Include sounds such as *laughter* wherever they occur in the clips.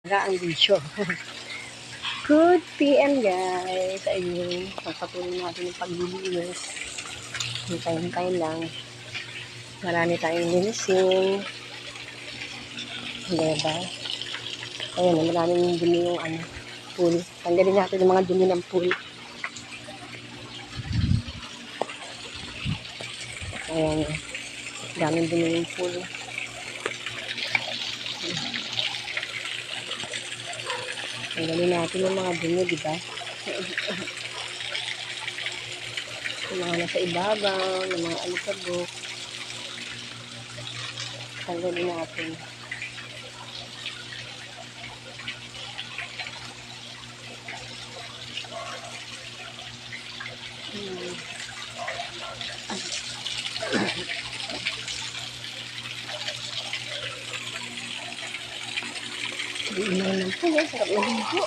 Ga ang video. *laughs* Good PM guys. Ayun, pagpatuloy natin yung paglilinis. Hintayin-hintayin lang. Marami tayong linisin. Diba? Ayun, maraming dumi yung ano, pool. Tanggalin natin yung mga dumi ng pool. Ayan, daming dumi yung pool. Tanggalin natin yung mga dumi, di ba? yung mga nasa ibabaw, yung mga alikabok. Tanggalin natin. Hmm. Hindi guys. Sarap maligo.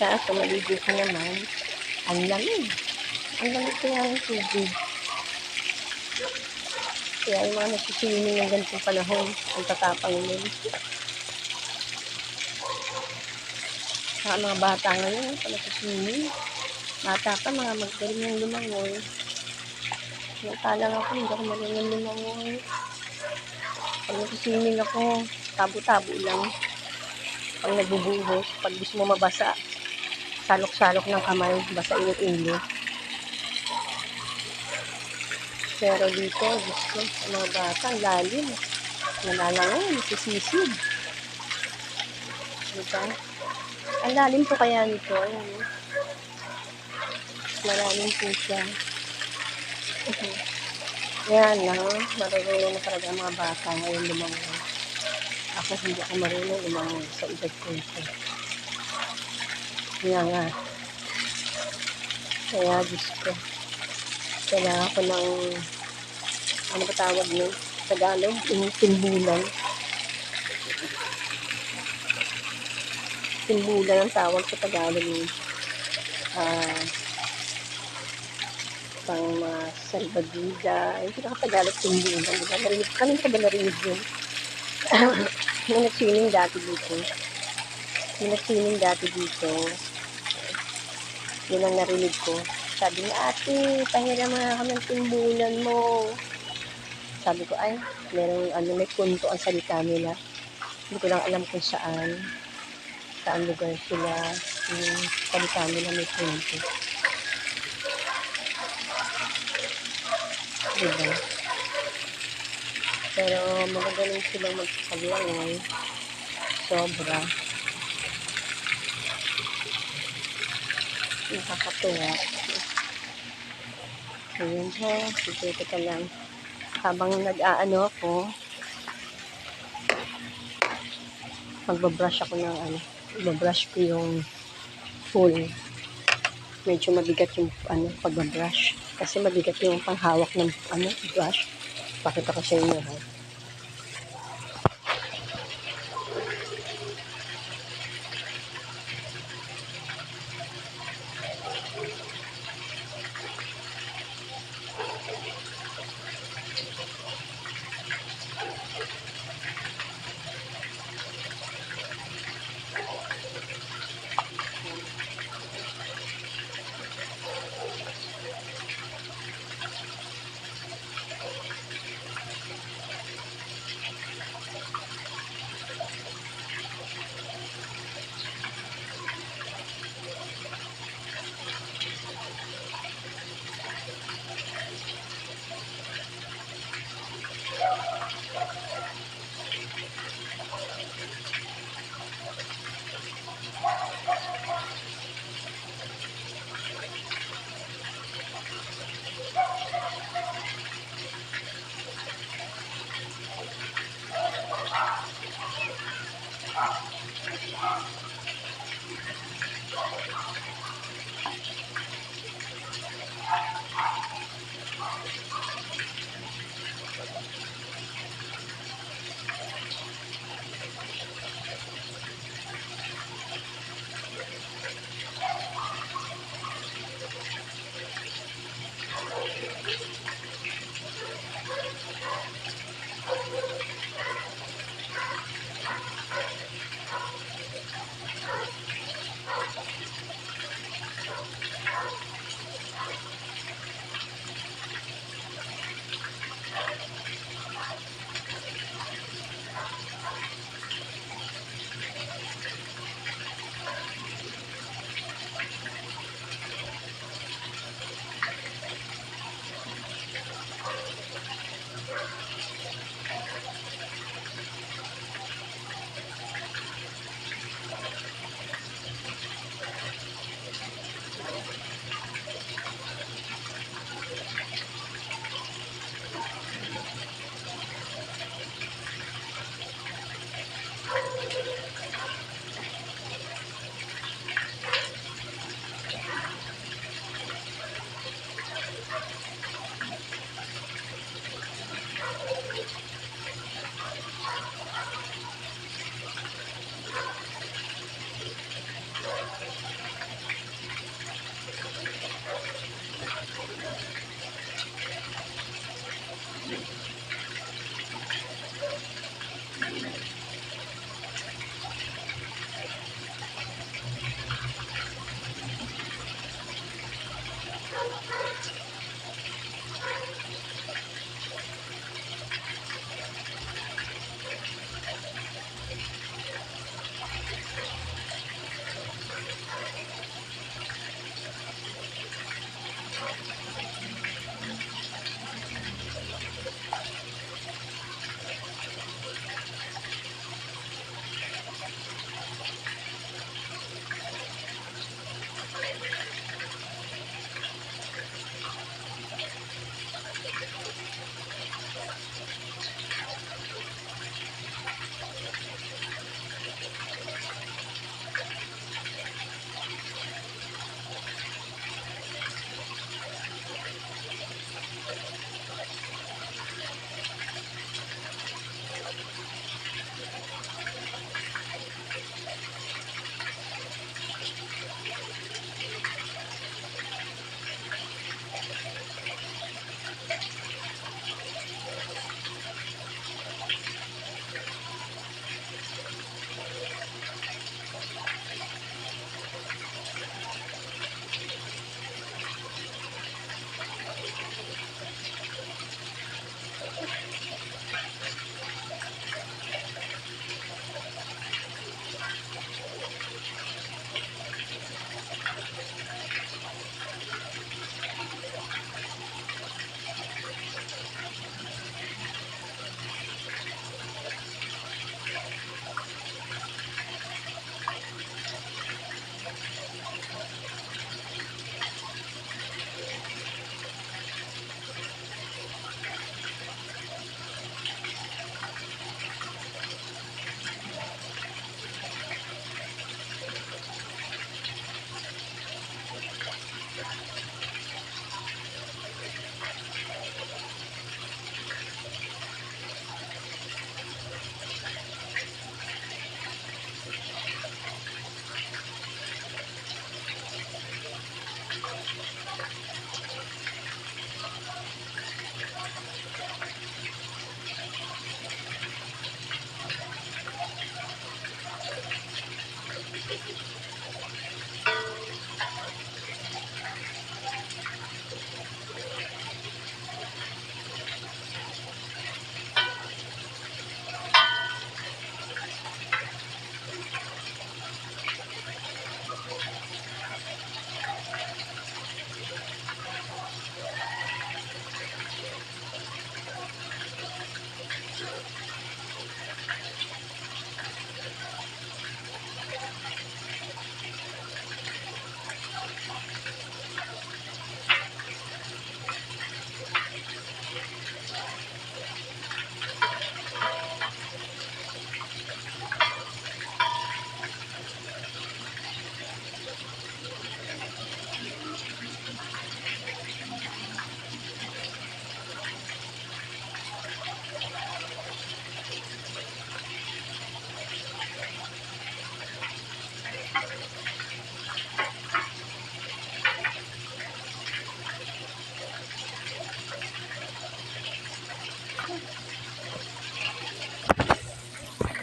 Kaya sa maligo ka naman, ang lamig. Ang lamig kaya ng tubig. Kaya yung mga nagsiswimming ng ganitong panahon, ang tatapang nun. Saka mga bata ngayon, pa nagsiswimming. Bata pa, mga magaling yung lumangoy. Nakala ako, hindi ako marunong lumangoy. Pag nagsiswimming ako, tabo-tabo lang. Pag nagbubuhos, pag gusto mo mabasa, salok-salok ng kamay, basa ilo-ilo. Pero dito, gusto, mga bata, ang lalim. Nalalangoy, nasisisid. Diba? Ang lalim po kaya nito. Malalim po siya. *laughs* Yan na, marunong na talaga ang mga bata ngayon lumangoy. Ako hindi ako marunong lumangoy sa edad ko ito. Kaya nga. Kaya Diyos ko. Kailangan ko ng, ano ba tawag nun? Tagalog, timbulan. Timbulan ang tawag sa Tagalog nun. Ah, pang mga salbagida. Hindi ka Tagalog timbulan. Di ba? Narinig, kanina ka ba narinig yun? *coughs* May nag-swimming dati dito. May nag-swimming dati dito. Yun ang narinig ko. Sabi niya, ate, pahiram na ako ng timbulan mo. Sabi ko, ay, merong ano, may kunto ang salita nila. Hindi ko lang alam kung saan. Saan lugar sila. Yung salita nila may kunto. Diba? Pero magagaling silang magsasablangay. Sobra. Nakakatuwa. Ayun ho. Sige ka lang. Habang nag-aano ako, magbabrush ako ng ano, magbabrush ko yung full. Medyo mabigat yung ano, pagbabrush. Kasi mabigat yung panghawak ng ano, brush. Pakita ko sa inyo ha.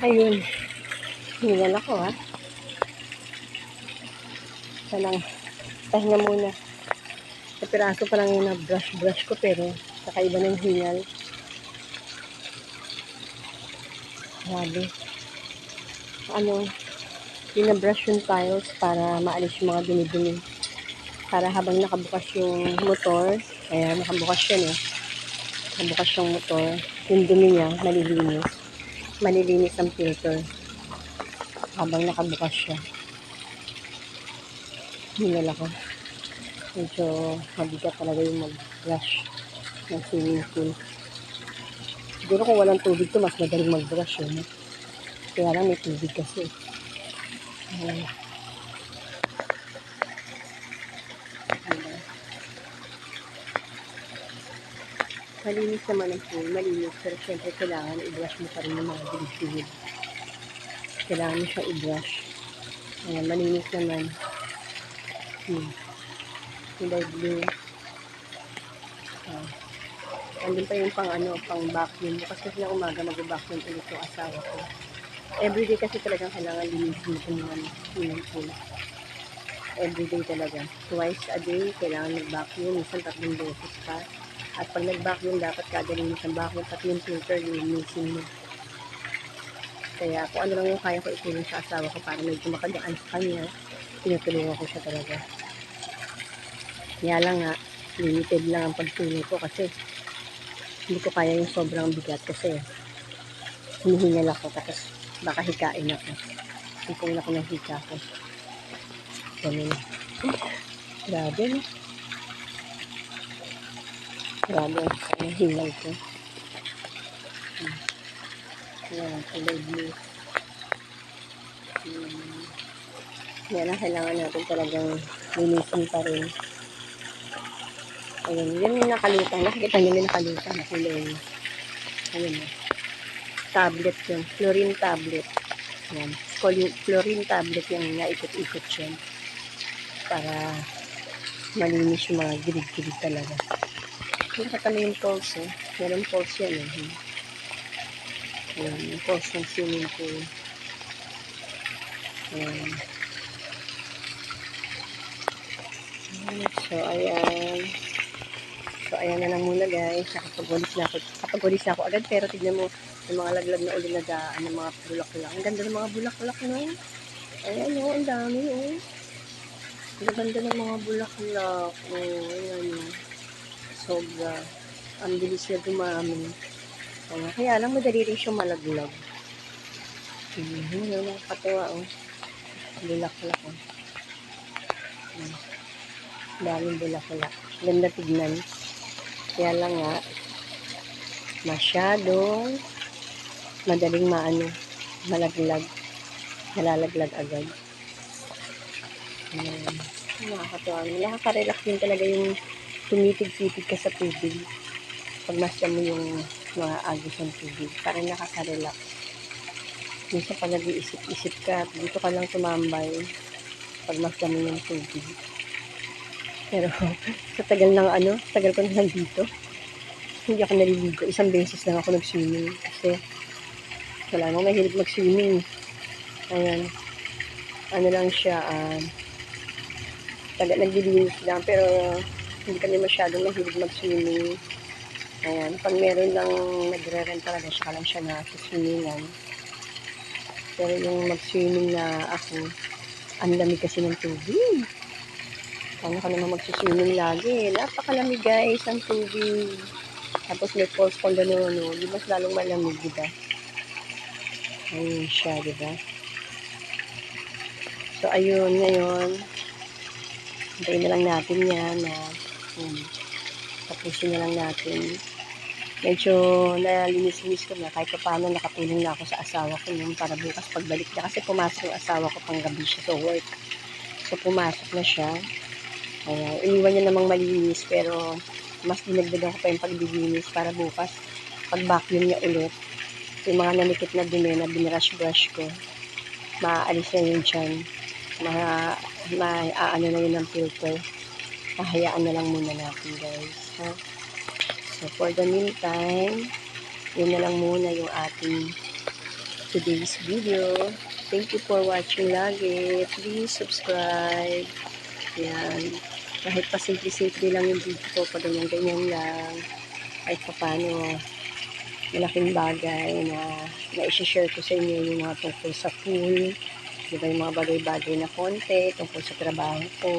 Ayun. Hingal ako ha. Isa lang. Pahinga muna. Sa piraso pa lang na-brush-brush ko pero kakaiba ng hingal. Grabe. Ano, binabrush yung tiles para maalis yung mga dumi-dumi. Para habang nakabukas yung motor, kaya nakabukas yun eh. Nakabukas yung motor, yung dumi niya, malilinis malilinis ang filter habang nakabukas siya. Hingal ako. Medyo mabigat talaga yung mag-brush ng swimming pool. Siguro kung walang tubig to, mas madaling mag-brush yun. Kaya lang may tubig kasi. Ayan. Malinis naman ang pool, malinis. Pero syempre kailangan i-brush mo pa rin yung mga gilid Kailangan mo siyang i-brush. Ayan, malinis naman. Hmm. Kulay blue. Ah. Andun pa yung pang ano, pang vacuum. Bukas kasi na umaga mag-vacuum ulit yung asawa ko. Everyday kasi talagang kailangan linisin ko ng ano, swimming pool. Everyday talaga. Twice a day, kailangan mag-vacuum. Minsan tatlong beses pa. At pag nag-vacuum, dapat kada linis ng vacuum, pati yung filter, linisin mo. Kaya kung ano lang yung kaya ko itulong sa asawa ko para medyo makagaan sa kanya, tinutulungan ko siya talaga. Kaya lang nga, limited lang ang pagtulong ko kasi hindi ko kaya yung sobrang bigat kasi hinihingal ako tapos baka hikain ako. Hipong ako ng hika ko. Ganun. Grabe, no? Grabe ang hingal ko. Hmm. Yan, kulay blue. Yan ang kailangan natin talagang linisin pa rin. Ayun, yun yung nakalutang. Nakikita nyo yung nakalutang na kulay. Ayun o. Tablet yun. Fluorine tablet. Yan. Fluorine, fluorine tablet yung naikot-ikot yun. Para malinis yung mga gilid-gilid talaga. Nakita mo yung pulse, eh. Meron pulse yan, eh. Ayan, yung pulse ng swimming pool. Ayan. So, ayan. So, ayan na lang muna, guys. Nakapag-ulis na ako. Kapag-ulis na ako agad, pero tignan mo, yung mga laglag na ulit na daan, ng mga bulak-bulak. Ang ganda ng mga bulak-bulak, no? Ayan, oh, ang dami, oh. Ang ganda ng mga bulak-bulak. Oh, ayan, oh sobra. Ang bilis niya dumami. Kaya, kaya lang madali rin siyang malaglag. Mm-hmm. Yun ang katuwa, oh. Bulak-bulak, oh. Hmm. Daming bulak-bulak. Ganda tignan. Kaya lang nga, masyadong madaling maano, malaglag. Nalalaglag agad. Hmm. Nakakatuwa. Nakaka-relax din talaga yung tumitig-titig ka sa tubig. Pag masya mo yung mga agos ng tubig. Parang nakaka-relax. Minsan pag nag-iisip-isip ka, dito ka lang tumambay pag masya mo yung tubig. Pero *laughs* sa tagal ng ano, tagal ko na lang dito. Hindi ako naliligo. Isang beses lang ako nag-swimming. Kasi wala nang mahilig mag-swimming. Ayan. ano lang siya, ah, taga naglilinis lang, pero hindi kami masyadong mahilig mag-swimming. Ayan, pag meron lang nagre-rent talaga, siya lang siya na sa swimmingan. Pero yung mag-swimming na ako, ang lamig kasi ng tubig. Paano ka naman mag-swimming lagi? Napakalamig guys ang tubig. Tapos may falls pang gano'n, no? Di mas lalong malamig, di ba? Ayun siya, di ba? So, ayun, ngayon, hintayin na lang natin yan na um, tapusin na lang natin. Medyo nalinis-linis ko na kahit pa paano nakatulong na ako sa asawa ko nun para bukas pagbalik niya kasi pumasok yung asawa ko pang gabi siya sa work. So, pumasok na siya. Ayan, iniwan niya namang malinis pero mas dinagdagan ko pa yung paglilinis para bukas pag vacuum niya ulit yung mga nanikit na dumi na binrush-brush ko maaalis na yun dyan ma, ma aano na yun ng filter pahayaan na lang muna natin guys ha? so for the meantime yun na lang muna yung ating today's video. Thank you for watching lagi. Please subscribe. Yan kahit pa simple-simple lang yung video ko, pa ganyan-ganyan lang, kahit pa paano, malaking bagay na na-share ko sa inyo yung mga tungkol sa pool, di ba yung mga bagay-bagay na konti, tungkol sa trabaho ko.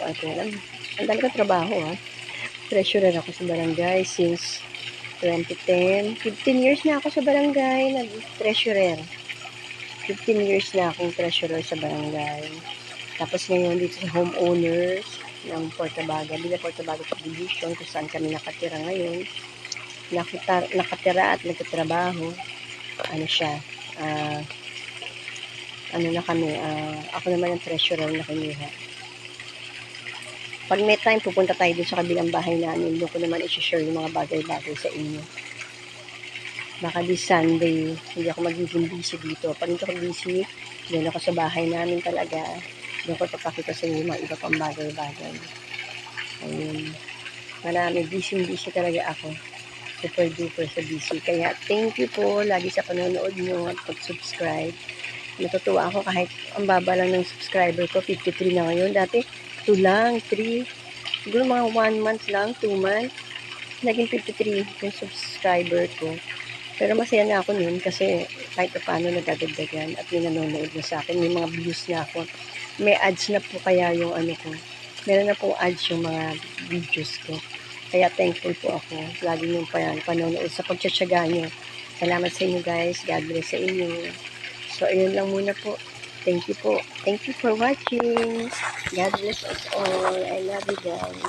So, ito lang. Ang dami ko trabaho, ha. Treasurer ako sa barangay since 2010. 15 years na ako sa barangay, nag-treasurer. 15 years na akong treasurer sa barangay. Tapos ngayon dito sa homeowners ng Portabaga, Villa Portabaga Subdivision, kung saan kami nakatira ngayon. Nakita, nakatira at nagtatrabaho. Ano siya, ah, ano na kami, ah, ako naman ang treasurer na kinuha. Pag may time, pupunta tayo dun sa kabilang bahay namin. Doon ko naman i-share yung mga bagay-bagay sa inyo. Baka this Sunday, hindi ako magiging busy dito. Pag hindi ako busy, doon ako sa bahay namin talaga. Doon ko papakita sa inyo mga iba pang bagay-bagay. Ayun. Marami, busy-busy talaga ako. Super duper sa busy. Kaya thank you po lagi sa panonood nyo at pag-subscribe. Natutuwa ako kahit ang baba lang ng subscriber ko, 53 na ngayon. Dati, 2 lang, 3. Siguro mga 1 month lang, 2 months. Naging 53 yung subscriber ko. Pero masaya na ako nun kasi kahit pa paano nagdadagdagan at may nanonood na sa akin. May mga views na ako may ads na po kaya yung ano ko. Meron na po ads yung mga videos ko. Kaya thankful po ako. Lagi nyo pa yan, panonood sa pagtsatsaga nyo. Salamat sa inyo guys. God bless sa inyo. So, ayun lang muna po. Thank you po. Thank you for watching. God bless us all. I love you guys.